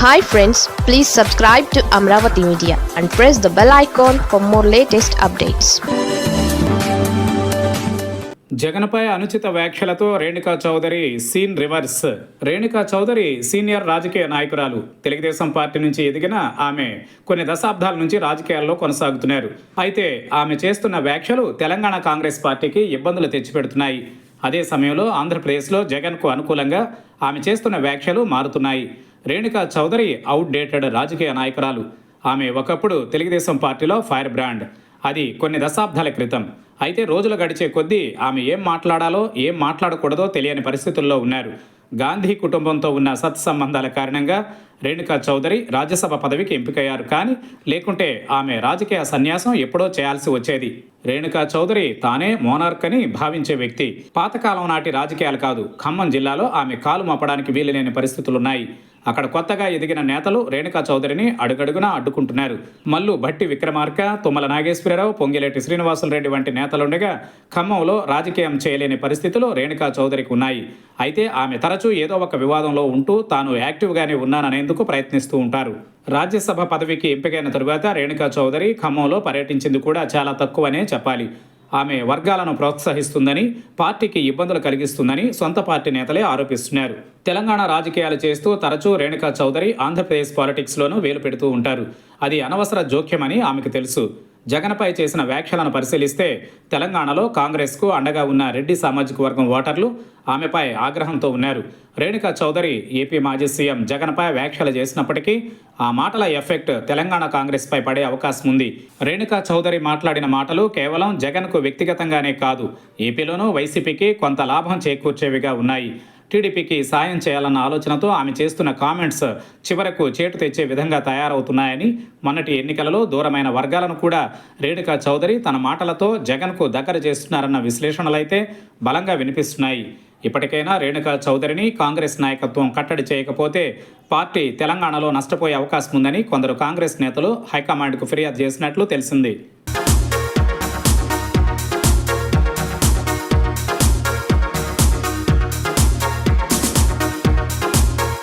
Hi friends please subscribe to Amaravati media and press the bell icon for more latest updates జగన్పై అనుచిత వ్యాఖ్యలతో Renuka Chowdhury scene reverse. Renuka Chowdhury senior రాజకీయ నాయకురాలు. Telugu Desam party నుంచి ఎదిగిన ఆమె కొన్ని దశాబ్దాల నుంచి రాజకీయాల్లో కొనసాగుతున్నారు. అయితే ఆమె చేస్తున్న వ్యాఖ్యలు తెలంగాణ కాంగ్రెస్ పార్టీకి ఇబ్బందులు తెచ్చిపెడుతున్నాయి. అదే సమయంలో ఆంధ్రప్రదేశ్లో జగన్కు అనుకూలంగా ఆమె చేస్తున్న వ్యాఖ్యలు మారుతున్నాయి. రేణుకా చౌదరి అవుట్డేటెడ్ రాజకీయ నాయకురాలు. ఆమె ఒకప్పుడు తెలుగుదేశం పార్టీలో ఫైర్ బ్రాండ్. అది కొన్ని దశాబ్దాల క్రితం. అయితే రోజులు గడిచే కొద్దీ ఆమె ఏం మాట్లాడాలో ఏం మాట్లాడకూడదో తెలియని పరిస్థితుల్లో ఉన్నారు. గాంధీ కుటుంబంతో ఉన్న సత్సంబంధాల కారణంగా రేణుకా చౌదరి రాజ్యసభ పదవికి ఎంపికయ్యారు. కానీ లేకుంటే ఆమె రాజకీయ సన్యాసం ఎప్పుడో చేయాల్సి వచ్చేది. రేణుకా చౌదరి తానే మోనార్క్ అని భావించే వ్యక్తి. పాతకాలం నాటి రాజకీయాలు కాదు. ఖమ్మం జిల్లాలో ఆమె కాలు మప్పడానికి వీలులేని పరిస్థితులున్నాయి. అక్కడ కొత్తగా ఎదిగిన నేతలు రేణుకా చౌదరిని అడుగడుగునా అడ్డుకుంటున్నారు. మల్లు భట్టి విక్రమార్క తుమ్మల నాగేశ్వరరావు పొంగిలేటి శ్రీనివాసులరెడ్డి వంటి నేతలుండగా ఖమ్మంలో రాజకీయం చేయలేని పరిస్థితులు రేణుకా చౌదరికి ఉన్నాయి. అయితే ఆమె తరచూ ఏదో ఒక వివాదంలో ఉంటూ తాను యాక్టివ్గానే ఉన్నాననేందుకు ప్రయత్నిస్తూ ఉంటారు. రాజ్యసభ పదవికి ఎంపికైన తరువాత రేణుకా చౌదరి ఖమ్మంలో పర్యటించింది కూడా చాలా తక్కువనే చెప్పాలి. ఆమె వర్గాలను ప్రోత్సహిస్తుందని పార్టీకి ఇబ్బందులు కలిగిస్తుందని సొంత పార్టీ నేతలే ఆరోపిస్తున్నారు. తెలంగాణ రాజకీయాలు చేస్తూ తరచూ రేణుకా చౌదరి ఆంధ్రప్రదేశ్ పాలిటిక్స్లోనూ వేలు పెడుతూ ఉంటారు. అది అనవసర జోక్యమని ఆమెకు తెలుసు. జగన్పై చేసిన వ్యాఖ్యలను పరిశీలిస్తే తెలంగాణలో కాంగ్రెస్కు అండగా ఉన్న రెడ్డి సామాజిక వర్గం ఓటర్లు ఆమెపై ఆగ్రహంతో ఉన్నారు. రేణుకా చౌదరి ఏపీ మాజీ సీఎం జగన్పై వ్యాఖ్యలు చేసినప్పటికీ ఆ మాటల ఎఫెక్ట్ తెలంగాణ కాంగ్రెస్పై పడే అవకాశం ఉంది. రేణుకా చౌదరి మాట్లాడిన మాటలు కేవలం జగన్కు వ్యక్తిగతంగానే కాదు ఏపీలోనూ వైసీపీకి కొంత లాభం చేకూర్చేవిగా ఉన్నాయి. టీడీపీకి సాయం చేయాలన్న ఆలోచనతో ఆమె చేస్తున్న కామెంట్స్ చివరకు చేటు తెచ్చే విధంగా తయారవుతున్నాయని మొన్నటి ఎన్నికలలో దూరమైన వర్గాలను కూడా రేణుకా చౌదరి తన మాటలతో జగన్కు దగ్గర చేస్తున్నారన్న విశ్లేషణలైతే బలంగా వినిపిస్తున్నాయి. ఇప్పటికైనా రేణుకా చౌదరిని కాంగ్రెస్ నాయకత్వం కట్టడి చేయకపోతే పార్టీ తెలంగాణలో నష్టపోయే అవకాశం ఉందని కొందరు కాంగ్రెస్ నేతలు హైకమాండ్కు ఫిర్యాదు చేసినట్లు తెలిసింది.